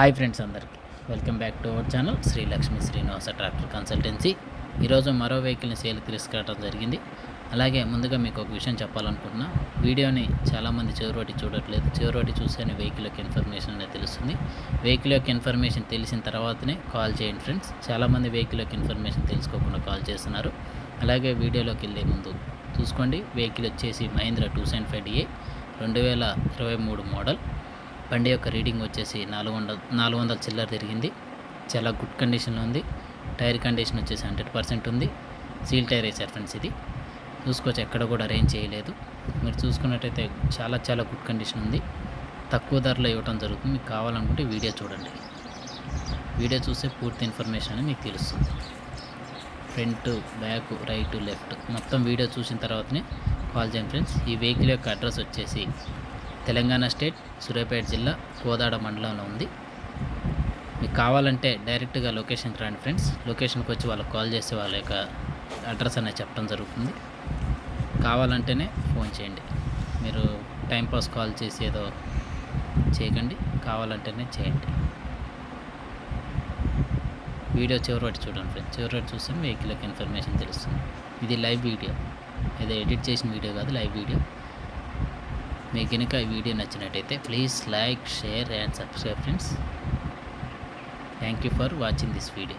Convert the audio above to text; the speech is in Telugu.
హాయ్ ఫ్రెండ్స్ అందరికీ. Welcome back to our channel. Shri Lakshmi Srinivasa tractor consultancy. ఈరోజు మరో వెహికల్ని సేల్కి తీసుకురావడం జరిగింది. అలాగే ముందుగా మీకు ఒక విషయం చెప్పాలనుకుంటున్నా. వీడియోని చాలామంది చివరోటి చూడట్లేదు. చివరోటి చూస్తేనే వెహికల్ యొక్క ఇన్ఫర్మేషన్ అనేది తెలుస్తుంది. వెహికల్ యొక్క ఇన్ఫర్మేషన్ తెలిసిన తర్వాతనే కాల్ చేయండి ఫ్రెండ్స్ చాలామంది వెహికల్ యొక్క ఇన్ఫర్మేషన్ తెలుసుకోకుండా కాల్ చేస్తున్నారు. అలాగే వీడియోలోకి వెళ్ళే ముందు చూసుకోండి. వెహికల్ వచ్చేసి Mahindra two seven five DA రెండు వేల ఇరవై మూడు మోడల్ బండి యొక్క రీడింగ్ వచ్చేసి నాలుగు వందల నాలుగు వందల చిల్లర తిరిగింది. చాలా గుడ్ కండిషన్లో ఉంది. టైర్ కండిషన్ వచ్చేసి హండ్రెడ్ పర్సెంట్ ఉంది. సీల్ టైర్ వేసారు ఫ్రెండ్స్ ఇది. చూసుకోవచ్చు ఎక్కడ కూడా అరేంజ్ చేయలేదు. మీరు చూసుకున్నట్టయితే చాలా చాలా గుడ్ కండిషన్ ఉంది. తక్కువ ధరలో ఇవ్వడం జరుగుతుంది. మీకు కావాలనుకుంటే వీడియో చూడండి. వీడియో చూస్తే పూర్తి ఇన్ఫర్మేషన్ అని మీకు తెలుస్తుంది. ఫ్రంట్ బ్యాక్ రైట్ లెఫ్ట్ మొత్తం వీడియో చూసిన తర్వాతనే కాల్ చేయండి ఫ్రెండ్స్. ఈ వెహికల్ యొక్క అడ్రస్ వచ్చేసి తెలంగాణ స్టేట్ సూర్యాపేట జిల్లా కోదాడ మండలంలో ఉంది. మీకు కావాలంటే డైరెక్ట్గా లొకేషన్కి రండి ఫ్రెండ్స్. లొకేషన్కి వచ్చి వాళ్ళకి కాల్ చేసి వాళ్ళ యొక్క అడ్రస్ అనేది చెప్పడం జరుగుతుంది. కావాలంటేనే ఫోన్ చేయండి. మీరు టైంపాస్ కాల్ చేసి ఏదో చేయకండి. కావాలంటేనే చేయండి. వీడియో చివరి చూడండి ఫ్రెండ్స్. చివరి చూస్తే వెహికల్ యొక్క ఇన్ఫర్మేషన్ తెలుస్తుంది. ఇది లైవ్ వీడియో. ఏదో ఎడిట్ చేసిన వీడియో కాదు లైవ్ వీడియో. మీకు కనుక ఈ వీడియో నచ్చినట్టయితే please like share and subscribe friends. Thank you for watching this video